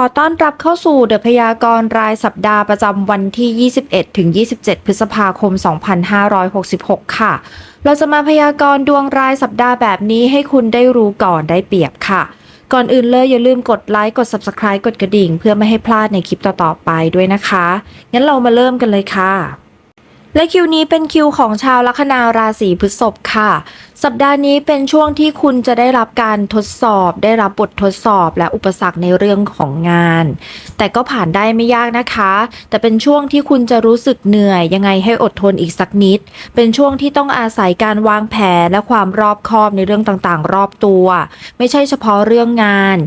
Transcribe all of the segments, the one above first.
อต้อนรับเข้าสู่เดอะพยากรณ์รายสัปดาห์ประจำวันที่ 21 ถึง 27 พฤษภาคม 2566 ค่ะ เราจะมาพยากรณ์ดวงรายสัปดาห์แบบนี้ให้คุณได้รู้ก่อนได้เปรียบค่ะ ก่อนอื่นเลยอย่าลืมกดไลค์ กด Subscribe กดกระดิ่ง เพื่อไม่ให้พลาดในคลิปต่อ ๆ ไปด้วยนะคะ งั้นเรามาเริ่มกันเลยค่ะและคิวนี้เป็นคิวของชาวลัคนาราศีพฤษภค่ะสัปดาห์นี้เป็นช่วงที่คุณจะได้รับการทดสอบ ได้รับบททดสอบและอุปสรรคในเรื่องของงาน แต่ก็ผ่านได้ไม่ยากนะคะ แต่เป็นช่วงที่คุณจะรู้สึกเหนื่อย ยังไงให้อดทนอีกสักนิด เป็นช่วงที่ต้องอาศัยการวางแผนและความรอบคอบในเรื่องต่างๆ รอบตัว ไม่ใช่เฉพาะเรื่องงาน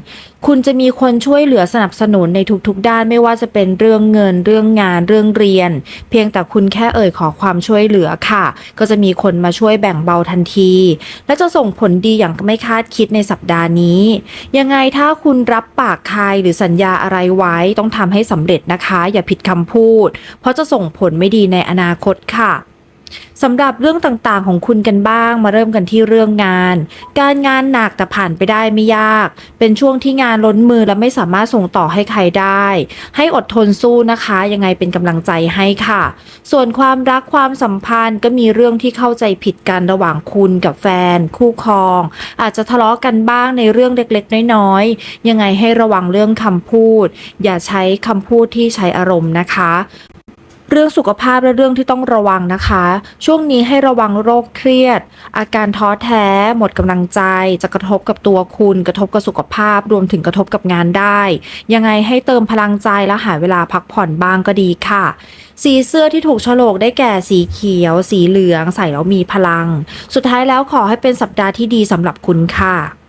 คุณจะมีคนช่วยเหลือสนับสนุนในทุกๆ ด้านไม่ว่าจะเป็นเรื่องเงิน เรื่องงาน เรื่องเรียน เพียงแต่คุณแค่เอ่ยขอความช่วยเหลือค่ะ ก็จะมีคนมาช่วยแบ่งเบาทันทีและจะส่งผลดีอย่างไม่คาดคิดในสัปดาห์นี้ ยังไงถ้าคุณรับปากใครหรือสัญญาอะไรไว้ต้องทำให้สำเร็จนะคะ อย่าผิดคำพูด เพราะจะส่งผลไม่ดีในอนาคตค่ะ สำหรับเรื่องต่างๆของคุณกันบ้างมาเริ่มกันที่เรื่องงาน การงานหนักแต่ผ่านไปได้ไม่ยาก เป็นช่วงที่งานล้นมือและไม่สามารถส่งต่อให้ใครได้ ให้อดทนสู้นะคะ ยังไงเป็นกำลังใจให้ค่ะ ส่วนความรักความสัมพันธ์ก็มีเรื่องที่เข้าใจผิดกันระหว่างคุณกับแฟน คู่ครอง อาจจะทะเลาะกันบ้างในเรื่องเล็กๆ น้อยๆยังไงให้ระวังเรื่องคำพูด อย่าใช้คำพูดที่ใช้อารมณ์นะคะ เรื่องสุขภาพและเรื่องที่ต้องระวังนะคะ ช่วงนี้ให้ระวังโรคเครียด อาการท้อแท้ หมดกำลังใจ จะกระทบกับตัวคุณ กระทบกับสุขภาพ รวมถึงกระทบกับงานได้ ยังไงให้เติมพลังใจและหาเวลาพักผ่อนบ้างก็ดีค่ะ สีเสื้อที่ถูกฉลกได้แก่สีเขียว สีเหลือง ใส่แล้วมีพลัง สุดท้ายแล้วขอให้เป็นสัปดาห์ที่ดีสำหรับคุณค่ะ